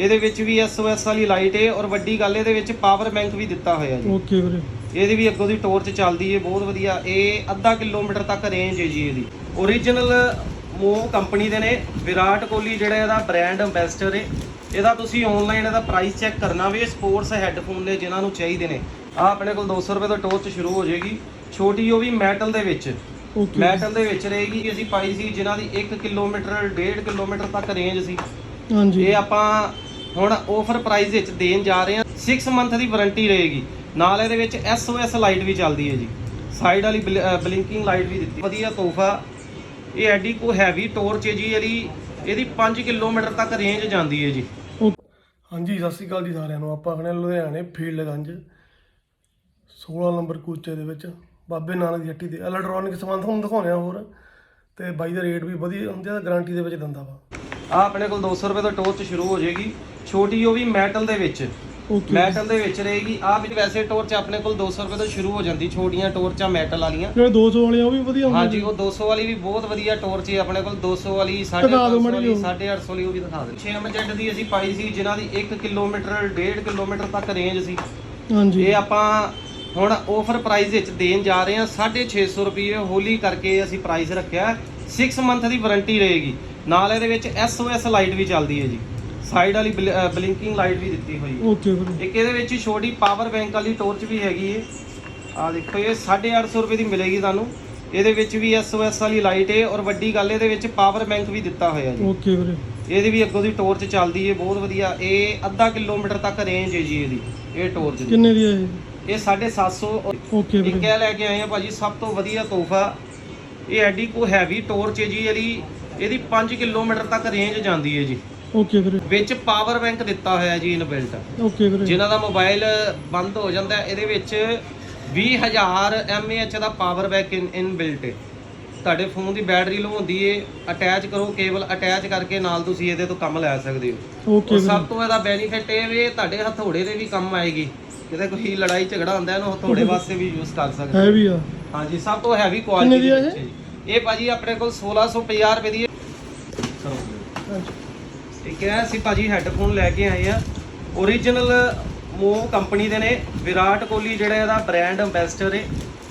ਇਹਦੇ ਵਿੱਚ ਵੀ SOS ਵਾਲੀ ਲਾਈਟ ਹੈ ਔਰ ਵੱਡੀ ਗੱਲ ਇਹਦੇ ਵਿੱਚ ਪਾਵਰ ਬੈਂਕ ਵੀ ਦਿੱਤਾ ਹੋਇਆ ਜੀ। ਓਕੇ ਵੀਰੇ। ਇਹਦੀ ਵੀ ਅੱਗੋਂ ਦੀ ਟੋਰਚ ਚੱਲਦੀ ਹੈ ਬਹੁਤ ਵਧੀਆ। ਇਹ ਅੱਧਾ ਕਿਲੋਮੀਟਰ ਤੱਕ ਰੇਂਜ ਹੈ ਜੀ ਇਹਦੀ। ਓਰੀਜਨਲ ਮੂਵ ਕੰਪਨੀ ਦੇ ਨੇ ਵਿਰਾਟ ਕੋਹਲੀ ਜਿਹੜਾ ਇਹਦਾ ਬ੍ਰਾਂਡ ਐਂਬੈਸਡਰ ਹੈ ਇਹਦਾ ਤੁਸੀਂ ਆਨਲਾਈਨ ਇਹਦਾ ਪ੍ਰਾਈਸ ਚੈੱਕ ਕਰਨਾ ਵੀ ਸਪੋਰਟਸ ਹੈੱਡਫੋਨ ਨੇ ਜਿਨ੍ਹਾਂ ਨੂੰ ਚਾਹੀਦੇ ਨੇ। ਆ ਆਪਣੇ ਕੋਲ 200 ਰੁਪਏ ਤੋਂ ਟੋਰਚ ਸ਼ੁਰੂ ਹੋ ਜਾਏਗੀ। ਛੋਟੀ ਉਹ ਵੀ ਮੈਟਲ ਦੇ ਵਿੱਚ। ਮੈਟਲ ਦੇ ਵਿੱਚ ਰਹੇਗੀ ਅਸੀਂ ਪਾਈ ਸੀ ਜਿਨ੍ਹਾਂ ਦੀ 1 ਕਿਲੋਮੀਟਰ 1.5 ਕਿਲੋਮੀਟਰ ਤੱਕ ਰੇਂਜ ਸੀ। ਹਾਂਜੀ। ਇਹ ਆਪਾਂ ਹੁਣ ਆਫਰ ਪ੍ਰਾਈਸ ਵਿੱਚ ਦੇਣ ਜਾ ਰਹੇ ਹਾਂ। 6 ਮੰਥ ਦੀ ਵਾਰੰਟੀ ਰਹੇਗੀ। ਨਾਲ ਇਹਦੇ ਵਿੱਚ SOS ਲਾਈਟ ਵੀ ਚੱਲਦੀ ਹੈ ਜੀ। ਸਾਈਡ ਵਾਲੀ ਬਲਿੰਕਿੰਗ ਲਾਈਟ ਵੀ ਦਿੱਤੀ। ਵਧੀਆ ਤੋਹਫਾ। ਇਹ ਐਡੀ ਕੋ ਹੈਵੀ ਟੋਰਚ ਹੈ ਜੀ, ਇਹਦੀ ਇਹਦੀ 5 ਕਿਲੋਮੀਟਰ ਤੱਕ ਰੇਂਜ ਜਾਂਦੀ ਹੈ ਜੀ। ਹਾਂਜੀ, ਸਤਿ ਸ਼੍ਰੀ ਅਕਾਲ ਜੀ ਸਾਰਿਆਂ ਨੂੰ। ਆਪਾਂ ਖੜੇ ਲੁਧਿਆਣੇ ਫੀਲਡਗੰਜ 16 ਨੰਬਰ ਕੂਚੇ ਦੇ ਵਿੱਚ, ਬਾਬੇ ਨਾਨਕ ਦੀ ਹੱਟੀ ਦੇ ਇਲੈਕਟ੍ਰੋਨਿਕ ਸਮਾਨ ਤੁਹਾਨੂੰ ਦਿਖਾਉਣੇ ਆ ਹੋਰ। ਤੇ ਬਾਈ ਦਾ ਰੇਟ ਵੀ ਵਧੀਆ ਹੁੰਦੇ ਆ ਗਾਰੰਟੀ ਦੇ ਵਿੱਚ ਦਿੰਦਾ ਵਾ। ਆ ਆਪਣੇ ਕੋਲ 200 ਰੁਪਏ ਤੋਂ ਟੋਰਚ ਸ਼ੁਰੂ ਹੋ ਜਾਏਗੀ। ਛੋਟੀ ਉਹ ਵੀ ਮੈਟਲ ਦੇ ਵਿੱਚ। ਮੈਟਲ ਦੇ ਵਿੱਚ ਰਹੇਗੀ। ਆ ਵੀ ਵੈਸੇ ਟੋਰਚ ਆਪਣੇ ਕੋਲ 200 ਰੁਪਏ ਤੋਂ ਸ਼ੁਰੂ ਹੋ ਜਾਂਦੀ ਛੋਟੀਆਂ ਟੋਰਚਾਂ ਮੈਟਲ ਵਾਲੀਆਂ। ਜਿਹੜੇ 200 ਵਾਲੇ ਆ ਉਹ ਵੀ ਵਧੀਆ ਹੁੰਦੇ ਹਾਂਜੀ ਉਹ 200 ਵਾਲੀ ਵੀ ਬਹੁਤ ਵਧੀਆ ਟੋਰਚ ਹੈ। ਆਪਣੇ ਕੋਲ 200 ਵਾਲੀ ਦਿਖਾ ਦਿਓ 550 ਮਾੜੀ ਵਾਲੀ ਜਿਹੀ। 850 ਵਾਲੀ ਉਹ ਵੀ ਦਿਖਾ ਦਿਓ। 6 ਐਮਜੈਟ ਦੀ ਅਸੀਂ ਪਾਈ ਸੀ ਜਿਨ੍ਹਾਂ ਦੀ 1 ਕਿਲੋਮੀਟਰ 1.5 ਕਿਲੋਮੀਟਰ ਤੱਕ ਰੇਂਜ ਸੀ। ਹਾਂਜੀ। ਇਹ ਆਪਾਂ ਹੁਣ ਆਫਰ ਪ੍ਰਾਈਸ ਵਿੱਚ ਦੇਣ ਜਾ ਰਹੇ ਹਾਂ। 650 ਰੁਪਏ ਹੋਲੀ ਕਰਕੇ ਅਸੀਂ ਪ੍ਰਾਈਸ ਰੱਖਿਆ। 6 ਮੰਥ ਦੀ ਵਾਰੰਟੀ ਰਹੇਗੀ। ਨਾਲ ਇਹਦੇ ਵਿੱਚ SOS ਲਾਈਟ ਵੀ ਚੱਲਦੀ ਹੈ ਜੀ। ਸਾਈਡ ਵਾਲੀ ਬਲਿੰਕਿੰਗ ਲਾਈਟ ਵੀ ਦਿੱਤੀ ਹੋਈ ਹੈ। ਓਕੇ ਵੀਰੇ। ਇੱਕ ਇਹਦੇ ਵਿੱਚ ਛੋਟੀ ਪਾਵਰ ਬੈਂਕ ਵਾਲੀ ਟੋਰਚ ਵੀ ਹੈਗੀ ਏ ਆ ਦੇਖੋ ਇਹ 850 ਰੁਪਏ ਦੀ ਮਿਲੇਗੀ ਤੁਹਾਨੂੰ। ਇਹਦੇ ਵਿੱਚ ਵੀ SOS ਵਾਲੀ ਲਾਈਟ ਏ ਔਰ ਵੱਡੀ ਗੱਲ ਇਹਦੇ ਵਿੱਚ ਪਾਵਰ ਬੈਂਕ ਵੀ ਦਿੱਤਾ ਹੋਇਆ ਜੀ। ਓਕੇ ਵੀਰੇ। ਇਹਦੀ ਵੀ ਅੱਗੋਂ ਦੀ ਟੋਰਚ ਚੱਲਦੀ ਏ ਬਹੁਤ ਵਧੀਆ। ਇਹ ਅੱਧਾ ਕਿਲੋਮੀਟਰ ਤੱਕ ਰੇਂਜ ਹੈ ਜੀ ਇਹਦੀ ਇਹ ਟੋਰਚ ਦੀ। ਕਿੰਨੇ ਦੀ ਹੈ ਇਹ? ਇਹ 750 ਓਕੇ ਵੀਰੇ। ਇਹ ਲੈ ਕੇ ਆਏ ਆ ਭਾਜੀ ਸਭ ਤੋਂ ਵਧੀਆ ਤੋਹਫਾ। ਇਹ ਐਡੀ ਕੋ ਹੈਵੀ ਟੋਰਚ ਹੈ ਜੀ ਇਹਦੀ। ਇਹਦੀ 5 ਕਿਲੋਮੀਟਰ ਤੱਕ ਰੇਂਜ ਜਾਂਦੀ ਹੈ ਜੀ। ਓਕੇ ਵੀਰੇ। ਵਿੱਚ ਪਾਵਰ ਬੈਂਕ ਦਿੱਤਾ ਹੋਇਆ ਜੀ ਇਨਬਿਲਟ ਓਕੇ ਵੀਰੇ। ਜਿਨ੍ਹਾਂ ਦਾ ਮੋਬਾਈਲ ਬੰਦ ਹੋ ਜਾਂਦਾ ਇਹਦੇ ਵਿੱਚ 20000 mAh ਦਾ ਪਾਵਰ ਬੈਕ ਇਨ ਬਿਲਟ ਹੈ ਤੁਹਾਡੇ ਫੋਨ ਦੀ ਬੈਟਰੀ ਲੋ ਹੁੰਦੀ ਏ ਅਟੈਚ ਕਰੋ ਕੇਬਲ ਅਟੈਚ ਕਰਕੇ ਨਾਲ ਤੁਸੀਂ ਇਹਦੇ ਤੋਂ ਕੰਮ ਲੈ ਸਕਦੇ ਹੋ। ਓਕੇ ਸਭ ਤੋਂ ਇਹਦਾ ਬੈਨੀਫਿਟ ਇਹ ਵੀ ਤੁਹਾਡੇ ਹਥੌੜੇ ਦੇ ਵੀ ਕੰਮ ਆਏਗੀ। ਕਿਤੇ ਕੋਈ ਲੜਾਈ ਝਗੜਾ ਹੁੰਦਾ ਇਹਨੂੰ ਹਥੌੜੇ ਵਾਸਤੇ ਵੀ ਯੂਜ਼ ਕਰ ਸਕਦੇ ਹੋ। ਹੈ ਵੀ ਆ। ਹਾਂਜੀ ਸਭ ਤੋਂ ਹੈਵੀ ਕੁਆਲਿਟੀ ਦੀ। ਇਹ? ਭਾਜੀ ਆਪਣੇ ਕੋਲ 1650 ਰੁਪਏ ਦੀ ਠੀਕ ਹੈ ਅਸੀਂ ਭਾਜੀ ਹੈੱਡਫੋਨ ਲੈ ਕੇ ਆਏ ਆ। ਓਰੀਜਨਲ ਮੂਵ ਕੰਪਨੀ ਦੇ ਨੇ ਵਿਰਾਟ ਕੋਹਲੀ ਜਿਹੜਾ ਇਹਦਾ ਬ੍ਰਾਂਡ ਐਂਬੈਸਡਰ ਹੈ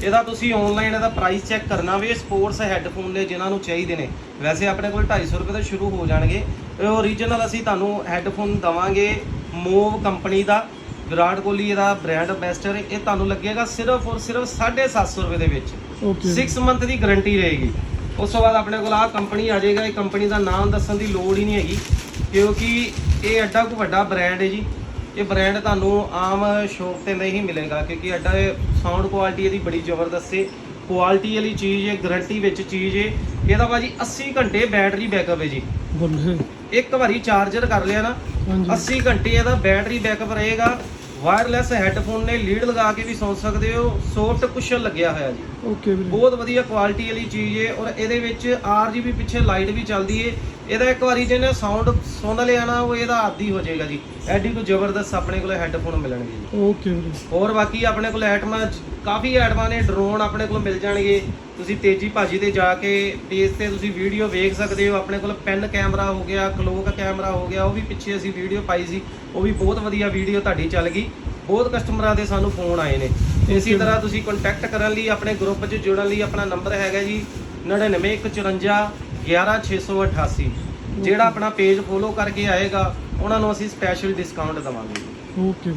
ਇਹਦਾ ਤੁਸੀਂ ਆਨਲਾਈਨ ਇਹਦਾ ਪ੍ਰਾਈਸ ਚੈੱਕ ਕਰਨਾ ਵੀ ਸਪੋਰਟਸ ਹੈੱਡਫੋਨ ਨੇ ਜਿਨ੍ਹਾਂ ਨੂੰ ਚਾਹੀਦੇ ਨੇ। ਵੈਸੇ ਆਪਣੇ ਕੋਲ 250 ਰੁਪਏ ਤੋਂ ਸ਼ੁਰੂ ਹੋ ਜਾਣਗੇ। ਇਹ ਓਰੀਜਨਲ ਅਸੀਂ ਤੁਹਾਨੂੰ ਹੈੱਡਫੋਨ ਦਵਾਂਗੇ ਮੂਵ ਕੰਪਨੀ ਦਾ। ਵਿਰਾਟ ਕੋਹਲੀ ਇਹਦਾ ਬ੍ਰਾਂਡ ਐਂਬੈਸਡਰ ਹੈ ਇਹ ਤੁਹਾਨੂੰ ਲੱਗੇਗਾ ਸਿਰਫ ਔਰ ਸਿਰਫ 750 ਰੁਪਏ ਦੇ ਵਿੱਚ। ਓਕੇ 6 ਮੰਥ ਦੀ ਗਾਰੰਟੀ ਰਹੇਗੀ। ਉਸ ਤੋਂ ਬਾਅਦ ਆਪਣੇ ਕੋਲ ਆਹ ਕੰਪਨੀ ਆ ਜਾਏਗਾ। ਇਹ ਕੰਪਨੀ ਦਾ ਨਾਮ ਦੱਸਣ ਦੀ ਲੋੜ ਹੀ ਨਹੀਂ ਹੈਗੀ ਕਿਉਂਕਿ ਇਹ ਐਡਾ ਕੁ ਵੱਡਾ ਬ੍ਰਾਂਡ ਹੈ ਜੀ। ਇਹ ਬ੍ਰਾਂਡ ਤੁਹਾਨੂੰ ਆਮ ਸ਼ੋਪ ਤੇ ਨਹੀਂ ਮਿਲੇਗਾ ਕਿਉਂਕਿ ਐਡਾ ਸਾਊਂਡ ਕੁਆਲਿਟੀ ਇਹਦੀ ਬੜੀ ਜ਼ਬਰਦਸਤ ਹੈ। ਕੁਆਲਿਟੀ ਵਾਲੀ ਚੀਜ਼ ਹੈ ਗਾਰੰਟੀ ਵਿੱਚ ਚੀਜ਼ ਹੈ। ਇਹਦਾ ਭਾਜੀ 80 ਘੰਟੇ ਬੈਟਰੀ ਬੈਕਅਪ ਹੈ ਜੀ। ਇੱਕ ਵਾਰੀ ਚਾਰਜਰ ਕਰ ਲਿਆ ਨਾ ਹਾਂਜੀ। 80 ਘੰਟੇ ਇਹਦਾ ਬੈਟਰੀ ਬੈਕਅਪ ਰਹੇਗਾ। ਵਾਇਰਲੈਸ ਹੈੱਡਫੋਨ ਨੇ ਲੀਡ ਲਗਾ ਕੇ ਵੀ ਸੁਣ ਸਕਦੇ ਹੋ ਸੌਫਟ ਕੁਸ਼ਨ ਲੱਗਿਆ ਹੋਇਆ ਜੀ। ਓਕੇ ਵੀਰੇ। ਬਹੁਤ ਵਧੀਆ ਕੁਆਲਿਟੀ ਵਾਲੀ ਚੀਜ਼ ਹੈ ਔਰ ਇਹਦੇ ਵਿੱਚ RGB ਪਿੱਛੇ ਲਾਈਟ ਵੀ ਚੱਲਦੀ ਹੈ ਇਹਦਾ ਇੱਕ ਵਾਰੀ ਜਿਹਨੇ ਸਾਊਂਡ ਸੁਣ ਲਿਆ ਨਾ ਉਹ ਇਹਦਾ ਆਦੀ ਹੋ ਜਾਏਗਾ ਜੀ। ਐਡੀ ਕੋ ਜ਼ਬਰਦਸਤ ਆਪਣੇ ਕੋਲ ਹੈੱਡਫੋਨ ਮਿਲਣਗੇ ਜੀ। ਓਕੇ ਵੀਰੇ ਹੋਰ ਬਾਕੀ ਆਪਣੇ ਕੋਲ ਐਟਮਾਂ ਕਾਫੀ ਐਟਮਾਂ ਨੇ ਡਰੋਨ ਆਪਣੇ ਕੋਲ ਮਿਲ ਜਾਣਗੇ। ਤੁਸੀਂ ਤੇਜੀ ਭਾਜੀ ਤੇ ਜਾ ਕੇ ਪੇਜ ਤੇ ਤੁਸੀਂ ਵੀਡੀਓ ਵੇਖ ਸਕਦੇ ਹੋ ਆਪਣੇ ਕੋਲ ਪੈਨ ਕੈਮਰਾ ਹੋ ਗਿਆ ਕਲੋਕ ਕੈਮਰਾ ਹੋ ਗਿਆ ਉਹ ਵੀ ਪਿੱਛੇ ਅਸੀਂ ਵੀਡੀਓ ਪਾਈ ਸੀ। ਉਹ ਵੀ ਬਹੁਤ ਵਧੀਆ ਵੀਡੀਓ ਤੁਹਾਡੀ ਚੱਲ ਗਈ। ਬਹੁਤ ਕਸਟਮਰਾਂ ਦੇ ਸਾਨੂੰ ਫੋਨ ਆਏ ਨੇ। ਇਸੇ. ਤਰ੍ਹਾਂ ਤੁਸੀਂ ਕੰਟੈਕਟ ਕਰਨ ਲਈ ਆਪਣੇ ਗਰੁੱਪ 'ਚ ਜੁੜਨ ਲਈ ਆਪਣਾ ਨੰਬਰ ਹੈਗਾ ਜੀ 9954 11688 ਜਿਹੜਾ ਆਪਣਾ ਪੇਜ ਫੋਲੋ ਕਰਕੇ ਆਏਗਾ ਉਹਨਾਂ ਨੂੰ ਅਸੀਂ ਸਪੈਸ਼ਲ ਡਿਸਕਾਊਂਟ ਦਵਾਂਗੇ। ਓਕੇ